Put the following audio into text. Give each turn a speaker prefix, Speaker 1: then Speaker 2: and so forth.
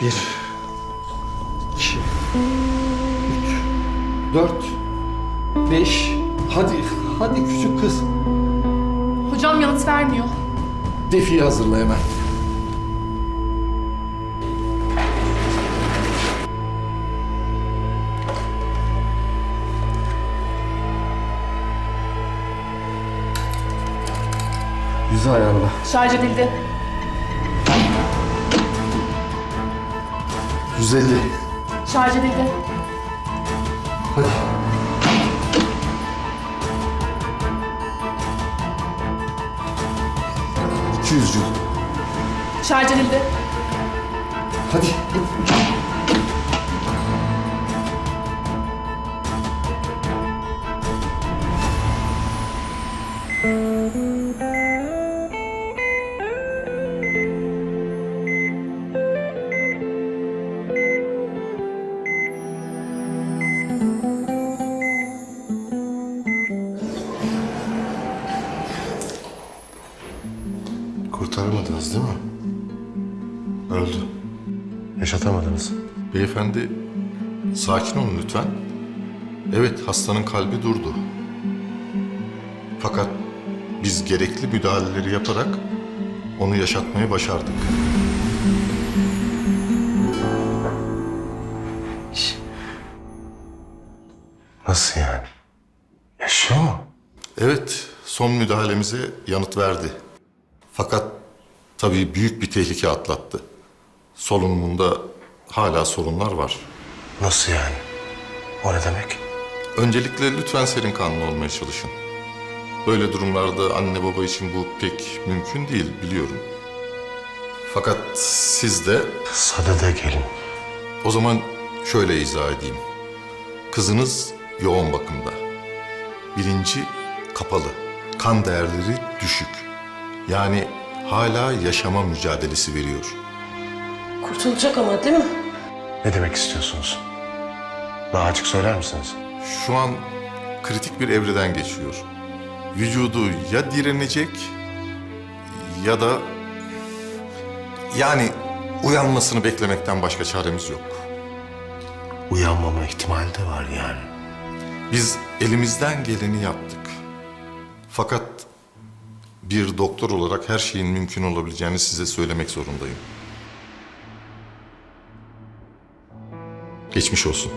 Speaker 1: Bir, iki, üç, dört, beş. Hadi, hadi küçük kız.
Speaker 2: Hocam yanıt vermiyor.
Speaker 1: Defiyi hazırla hemen. Yüzü ayarla.
Speaker 2: Şarj edildi.
Speaker 1: 150.
Speaker 2: Şarj edildi.
Speaker 1: Hadi. İki yüzcü.
Speaker 2: Şarj edildi.
Speaker 1: Hadi.
Speaker 3: Kurtaramadınız değil mi? Öldü. Yaşatamadınız.
Speaker 4: Beyefendi sakin olun lütfen. Evet hastanın kalbi durdu. Fakat biz gerekli müdahaleleri yaparak onu yaşatmayı başardık.
Speaker 3: Nasıl yani? Yaşıyor mu?
Speaker 4: Evet son müdahalemize yanıt verdi. Fakat tabii büyük bir tehlike atlattı. Solunumunda hala sorunlar var.
Speaker 3: Nasıl yani? O ne demek?
Speaker 4: Öncelikle lütfen serin kanlı olmaya çalışın. Böyle durumlarda anne baba için bu pek mümkün değil biliyorum. Fakat siz de
Speaker 3: Sadede gelin.
Speaker 4: o zaman şöyle izah edeyim. Kızınız yoğun bakımda. Bilinci kapalı. Kan değerleri düşük. Yani hala yaşama mücadelesi veriyor.
Speaker 5: Kurtulacak ama değil mi?
Speaker 3: Ne demek istiyorsunuz? Daha açık söyler misiniz?
Speaker 4: Şu an kritik bir evreden geçiyor. Vücudu ya direnecek ya da yani uyanmasını beklemekten başka çaremiz yok.
Speaker 3: Uyanmama ihtimali de var yani.
Speaker 4: Biz elimizden geleni yaptık. Fakat bir doktor olarak her şeyin mümkün olabileceğini size söylemek zorundayım. Geçmiş olsun.